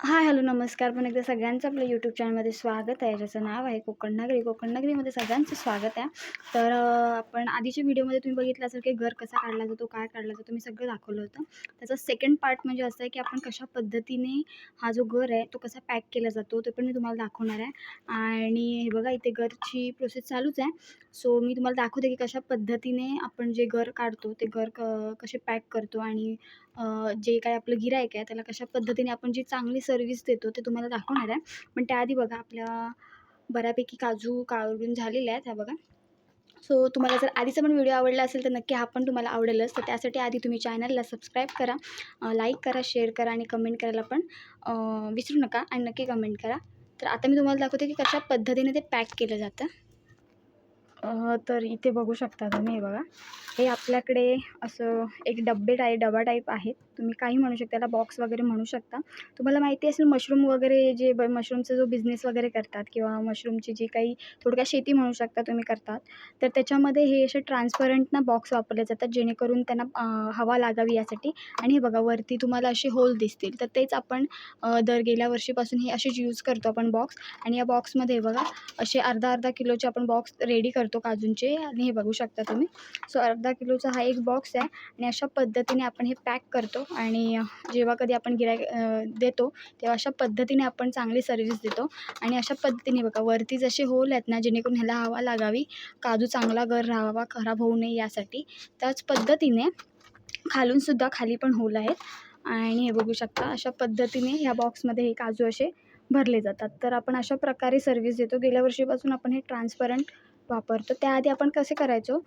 Hi hello नमस्कार. पण एकदा सगळ्यांचं आपलं यूट्यूब चॅनलमध्ये स्वागत आहे. ज्याचं नाव आहे कोकण नगरी. कोकण नगरीमध्ये सगळ्यांचं स्वागत आहे. तर आपण आधीच्या व्हिडिओमध्ये तुम्ही बघितलं असेल की घर कसा काढला जातो काय काढला जातो मी सगळं दाखवलं होतं. त्याचा सेकंड पार्ट म्हणजे असं आहे की आपण कशा पद्धतीने हा जो घर आहे तो कसा पॅक केला जातो ते पण मी तुम्हाला दाखवणार आहे. आणि हे बघा इथे घरची प्रोसेस चालूच आहे. सो मी तुम्हाला दाखवते की कशा पद्धतीने आपण जे घर काढतो ते घर क कसे पॅक करतो आणि जे काय आपलं गिऱ्हाईक आहे त्याला कशा पद्धतीने आपण जी चांगली सर्व्हिस देतो ते तुम्हाला दाखवणार आहे. पण त्याआधी बघा आपल्या बऱ्यापैकी काजू काढून झालेल्या आहेत ह्या बघा. सो तुम्हाला जर आधीचा पण व्हिडिओ आवडला असेल तर नक्की हा पण तुम्हाला आवडेलच. तर त्यासाठी आधी तुम्ही चॅनलला सबस्क्राईब करा लाईक करा शेअर करा आणि कमेंट करायला पण विसरू नका. आणि नक्की कमेंट करा. तर आता मी तुम्हाला दाखवते की कशा पद्धतीने ते पॅक केलं जातं. तर इथे बघू शकता तुम्ही हे बघा. हे आपल्याकडे असं एक डब्बे टाईप डबा टाईप आहेत. तुम्ही काही म्हणू शकता त्याला बॉक्स वगैरे म्हणू शकता. तुम्हाला माहिती असेल मशरूम वगैरे जे ब मशरूमचा जो बिझनेस वगैरे करतात किंवा मशरूमची जी काही थोडक्या शेती म्हणू शकता तुम्ही करतात तर त्याच्यामध्ये हे असे ट्रान्सपरंट ना बॉक्स वापरले जातात जेणेकरून त्यांना हवा लागावी यासाठी. आणि हे बघा वरती तुम्हाला असे होल दिसतील. तर तेच आपण दर गेल्या वर्षीपासून हे असेच यूज करतो आपण बॉक्स आणि या बॉक्समध्ये बघा असे अर्धा अर्धा किलोचे आपण बॉक्स रेडी करतो. काजूंचे आणि हे बघू शकता तुम्ही. सो अर्धा किलोचा हा एक बॉक्स आहे आणि अशा पद्धतीने आपण हे पॅक करतो आणि जेव्हा कधी आपण गिरायक देतो तेव्हा अशा पद्धतीने आपण चांगली सर्व्हिस देतो. आणि अशा पद्धतीने बघा वरती जसे होल आहेत ना जेणेकरून ह्याला हवा लागावी काजू चांगला घर राहावा खराब होऊ नये यासाठी त्याच पद्धतीने खालूनसुद्धा खाली पण होल आहेत. आणि हे बघू शकता अशा पद्धतीने ह्या बॉक्समध्ये हे काजू असे भरले जातात. तर आपण अशा प्रकारे सर्व्हिस देतो. गेल्या वर्षीपासून आपण हे ट्रान्सपरंट वापरतो त्याआधी आपण कसे करायचो?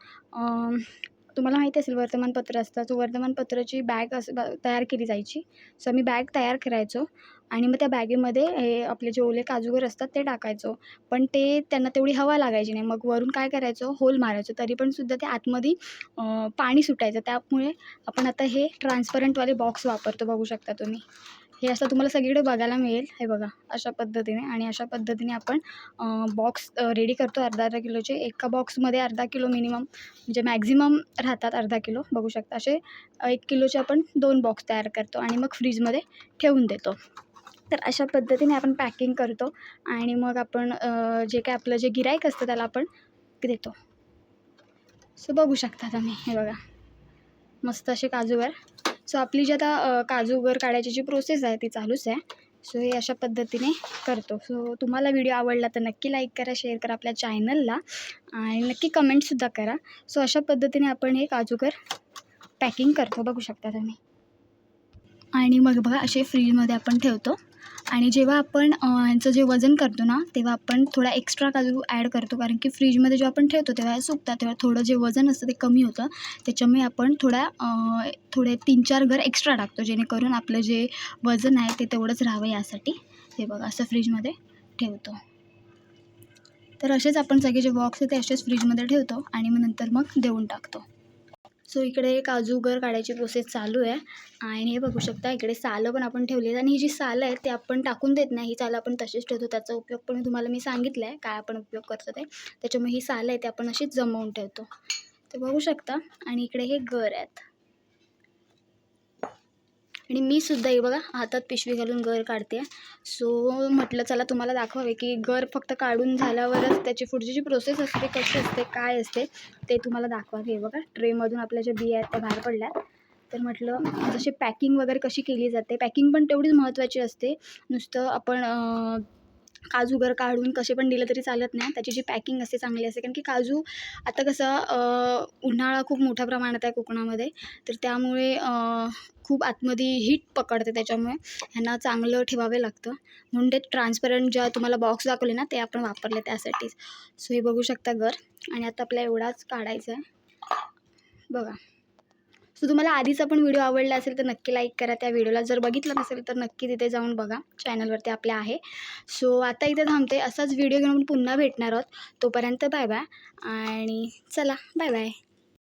तुम्हाला माहिती असेल वर्तमानपत्र असतं. सो वर्तमानपत्राची बॅग असं ब- तयार केली जायची. सो आम्ही बॅग तयार करायचो. आणि मग त्या बॅगेमध्ये हे आपले जे ओले काजूगर असतात ते टाकायचो. पण ते त्यांना तेवढी हवा लागायची नाही. मग वरून काय करायचो? होल मारायचो. तरी पण सुद्धा ते आतमध्ये पाणी सुटायचं. त्यामुळे आपण आता हे ट्रान्सपरंटवाले बॉक्स वापरतो बघू शकता तुम्ही. हे असं तुम्हाला सगळीकडे बघायला मिळेल. हे बघा अशा पद्धतीने आणि अशा पद्धतीने आपण बॉक्स रेडी करतो अर्धा अर्धा किलोचे. एका बॉक्समध्ये अर्धा किलो मिनिमम म्हणजे मॅक्झिमम राहतात अर्धा किलो. बघू शकता असे एक किलोचे आपण दोन बॉक्स तयार करतो आणि मग फ्रीजमध्ये ठेवून देतो. तर अशा पद्धतीने आपण पॅकिंग करतो आणि मग आपण जे काय आपलं जे गिरायक असतं त्याला आपण देतो. सो बघू शकता तुम्ही. हे बघा मस्त असे काजूवर सो आपली जी आता काजू काजूगर काढायची जी प्रोसेस आहे ती चालूच आहे. सो हे अशा पद्धतीने करतो. सो तुम्हाला व्हिडिओ आवडला तर नक्की लाईक करा शेअर करा आपल्या चॅनलला आणि नक्की कमेंटसुद्धा करा. सो अशा पद्धतीने आपण हे काजूगर पॅकिंग करतो. बघू शकता तुम्ही. आणि मग बघा असे फ्रीजमध्ये आपण ठेवतो. आणि जेव्हा आपण ह्यांचं जे वजन करतो ना तेव्हा आपण थोडा एक्स्ट्रा काजू ॲड करतो. कारण की फ्रीजमध्ये जेव्हा आपण ठेवतो तेव्हा सुकतात तेव्हा थोडं जे वजन असतं ते कमी होतं. त्याच्यामुळे आपण थोड्या थोडे तीन चार घर एक्स्ट्रा टाकतो जेणेकरून आपलं जे वजन आहे ते तेवढंच राहावं यासाठी. हे बघा असं फ्रीजमध्ये ठेवतो. तर असेच आपण सगळे जे बॉक्स आहे ते असेच फ्रीजमध्ये ठेवतो आणि मग नंतर मग देऊन टाकतो. सो इकडे काजू घर काढायची प्रोसेस चालू आहे. आणि हे बघू शकता इकडे सालं पण आपण ठेवली आहेत. आणि ही जी सालं आहेत ते आपण टाकून देत नाही. ही सालं आपण तशीच ठेवतो. त्याचा उपयोग पण तुम्हाला मी सांगितलं आहे. काय आपण उपयोग करतो ते. त्याच्यामुळे ही सालं आहे ते आपण अशीच जमवून ठेवतो. ते बघू शकता. आणि इकडे हे गर आहेत. आणि मी सुद्धा हे बघा हातात पिशवी घालून गर काढते. सो म्हटलं चला तुम्हाला दाखवावे की गर फक्त काढून झाल्यावरच त्याची पुढची जी प्रोसेस असते कशी असते काय असते ते तुम्हाला दाखवावे. हे बघा ट्रेमधून आपल्या ज्या बिया आहेत त्या बाहेर पडल्या तर म्हटलं जसे पॅकिंग वगैरे कशी केली जाते पॅकिंग पण तेवढीच महत्त्वाची असते. नुसतं आपण काजू गर काढून कसे पण दिलं तरी चालत नाही. त्याची जी पॅकिंग असते चांगली असते. कारण की काजू आता कसं उन्हाळा खूप मोठ्या प्रमाणात आहे कोकणामध्ये. तर त्यामुळे खूप आतमध्ये हीट पकडते त्याच्यामुळे ह्यांना चांगलं ठेवावे लागतं. म्हणून ते ट्रान्सपरंट ज्या तुम्हाला बॉक्स दाखवले ना ते आपण वापरले त्यासाठीच. सो हे बघू शकता घर. आणि आता आपल्या एवढाच काढायचा आहे. बघा. सो तुम्हाला आधीचा पण व्हिडिओ आवडला असेल तर नक्की लाईक करा. त्या व्हिडिओला जर बघितलं नसेल तर नक्की तिथे जाऊन बघा. चॅनलवरती आपल्या आहे. सो आता इथे थांबते. असाच व्हिडिओ घेऊन पुन्हा भेटणार आहोत. तोपर्यंत बाय बाय आणि चला बाय बाय